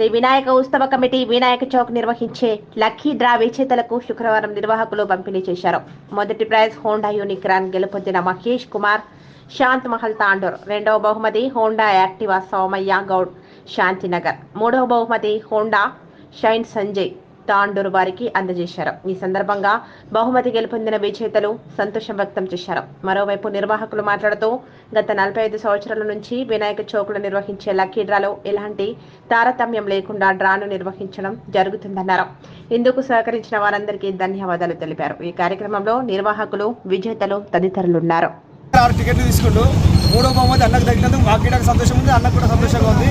శ్రీ వినాయక ఉత్సవ కమిటీ వినాయక చౌక్ నిర్వహించే lucky draw విజేతలకు శుక్రవారం నిర్వాహకులు పంపిణీ చేశారు. మొదటి ప్రైజ్ హోండా యూనిక్రాన్ గెలుపొందిన మహేష్ కుమార్ శాంత్ మహల్ తాండూర్ రెండవ బహుమతి హోండా యాక్టివా సోమయ్య గౌడ్ శాంతినగర్ మూడవ బహుమతి హోండా షైన్ సంజయ్ తాండూరు వారికి అందజేశారు. ఈ సందర్భంగా బహుమతి గెలుపొందిన విజేతలు సంతోషం వ్యక్తం చేశారు. మరోవైపు నిర్వాహకులు మాట్లాడుతూ గత నలభై ఐదు సంవత్సరాల నుంచి వినాయక చౌకులు నిర్వహించే లక్కీ డ్రాలో ఎలాంటి తారతమ్యం లేకుండా డ్రాను నిర్వహించడం జరుగుతుందన్నారు. ఇందుకు సహకరించిన వారందరికీ ధన్యవాదాలు తెలిపారు. ఈ కార్యక్రమంలో నిర్వాహకులు విజేతలు తదితరులున్నారు. ఉన్నారు టికెట్లు తీసుకుంటూ మూడో బహుమతి అన్నకు తగ్గినందుకు మాకు కూడా సంతోషం ఉంది అన్నకు కూడా సంతోషంగా ఉంది.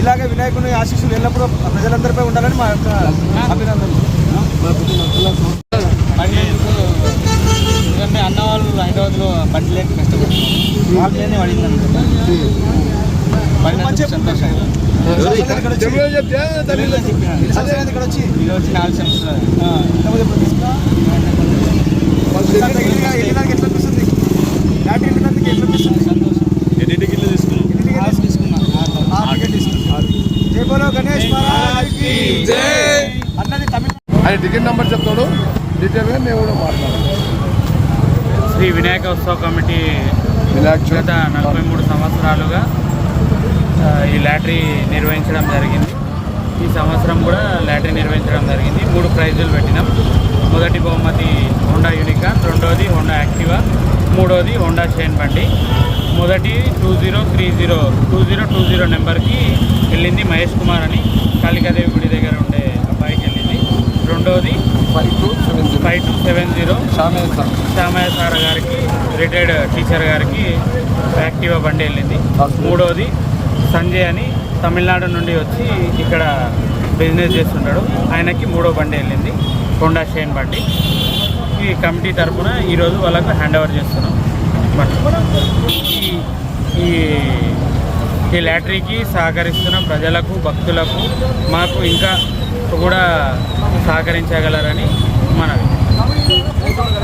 ఇలాగే వినాయకుని ఆశీస్సులు ఎల్లప్పుడూ ప్రజలందరిపై ఉండాలని మా యొక్క అభినందనలు. ఎందుకంటే అన్న వాళ్ళు హైదరాబాద్లో బండి లేక కష్టపడుతున్నారు వాళ్ళనే సంతోషం ఇక్కడ? వచ్చి. నాలుగు సంవత్సరాలు. ఎట్లా అనిపిస్తుంది ఎట్లా అనిపిస్తుంది ఆయన టికెట్ నెంబర్ చెప్తాడు. డీటెయిల్గా నేను కూడా మాట్లాడతాను శ్రీ వినాయక ఉత్సవ కమిటీ గత నలభై మూడు సంవత్సరాలుగా ఈ లాటరీ నిర్వహించడం జరిగింది. ఈ సంవత్సరం కూడా లాటరీ నిర్వహించడం జరిగింది. మూడు ప్రైజులు పెట్టినాం. మొదటి బహుమతి హోండా యూనికాన్ రెండోది హోండా యాక్టివా మూడోది హోండా షైన్ బండి. మొదటి two zero three zero two zero two zero నెంబర్కి వెళ్ళింది మహేష్ కుమార్ అని. కాళికాదేవి గుడి దగ్గర ఉండే అబ్బాయికి వెళ్ళింది. రెండోది five two seven zero. Five two seven zero. Sir. Shyamayya sir గారికి రిటైర్డ్ టీచర్ గారికి యాక్టివా బండి వెళ్ళింది. మూడోది సంజయ్ అని తమిళనాడు నుండి వచ్చి ఇక్కడ బిజినెస్ చేస్తుంటాడు ఆయనకి మూడో బండి వెళ్ళింది. హోండా షైన్ బండి. ఈ కమిటీ తరఫున ఈరోజు వాళ్ళకు హ్యాండ్ ఓవర్ చేస్తున్నాం. ఈ ఈ ఈ లాటరీకి సహకరిస్తున్న ప్రజలకు భక్తులకు మాకు ఇంకా కూడా సహకరించగలరని మనవి